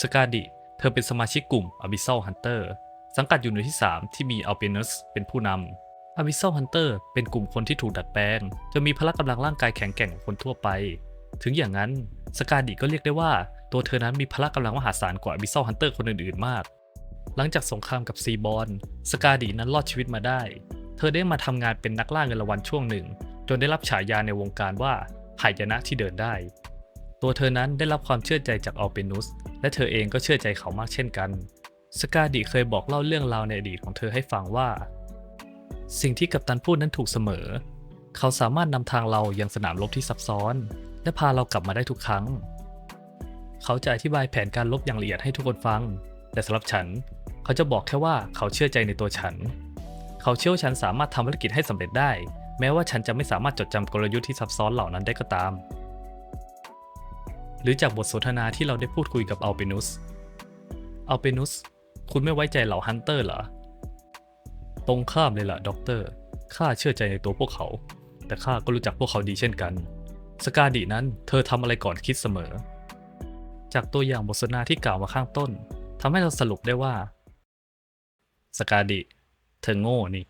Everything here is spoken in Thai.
สกาดิ เธอเป็นสมาชิกกลุ่ม Abyssal Hunter สังกัดอยู่หน่วยที่ 3 ที่มี Albinus เป็นผู้นำ Abyssal Hunter เป็นกลุ่มคนที่ถูกดัดแปลงจนมีพละกำลังร่างกายแข็งแกร่งกว่าคนทั่วไป ถึงอย่างนั้นสกาดิก็เรียกได้ว่าตัวเธอนั้นมีพละกำลังมหาศาลกว่า Abyssal Hunter คนอื่นๆมาก หลังจากสงครามกับซีบอลสกาดินั้นรอดชีวิตมาได้ เธอได้มาทำงานเป็นนักล่าเงินรางวัลช่วงหนึ่ง จนได้รับฉายาในวงการว่าหายนะที่เดินได้ ตัวเธอนั้นได้รับความเชื่อใจจากอัลเปนุส และเธอเองก็เชื่อใจเขามากเช่นกัน สกาดิเคยบอกเล่าเรื่องราวในอดีตของเธอให้ฟังว่า สิ่งที่กัปตันพูดนั้นถูกเสมอ เขาสามารถนำทางเรายังสนามรบที่ซับซ้อน และพาเรากลับมาได้ทุกครั้ง เขาจะอธิบายแผนการลบอย่างละเอียดให้ทุกคนฟัง แต่สำหรับฉัน เขาจะบอกแค่ว่าเขาเชื่อใจในตัวฉัน เขาเชื่อว่าฉันสามารถทำภารกิจให้สำเร็จได้ แม้ว่าฉันจะไม่สามารถจดจำกลยุทธ์ที่ซับซ้อนเหล่านั้นได้ก็ตาม หรือจากบทสนทนาที่เราได้พูดคุยกับอัลเปนุส อัลเปนุส คุณไม่ไว้ใจเหล่าฮันเตอร์เหรอ ตรงข้ามเลยล่ะด็อกเตอร์ ข้าเชื่อใจในตัวพวกเขา แต่ข้าก็รู้จักพวกเขาดีเช่นกัน สกาดินั้นเธอทำอะไรก่อนคิดเสมอ จากตัวอย่างบทสนทนาที่กล่าวมาข้างต้นทำให้เราสรุปได้ว่า สกาดิเธอโง่นี่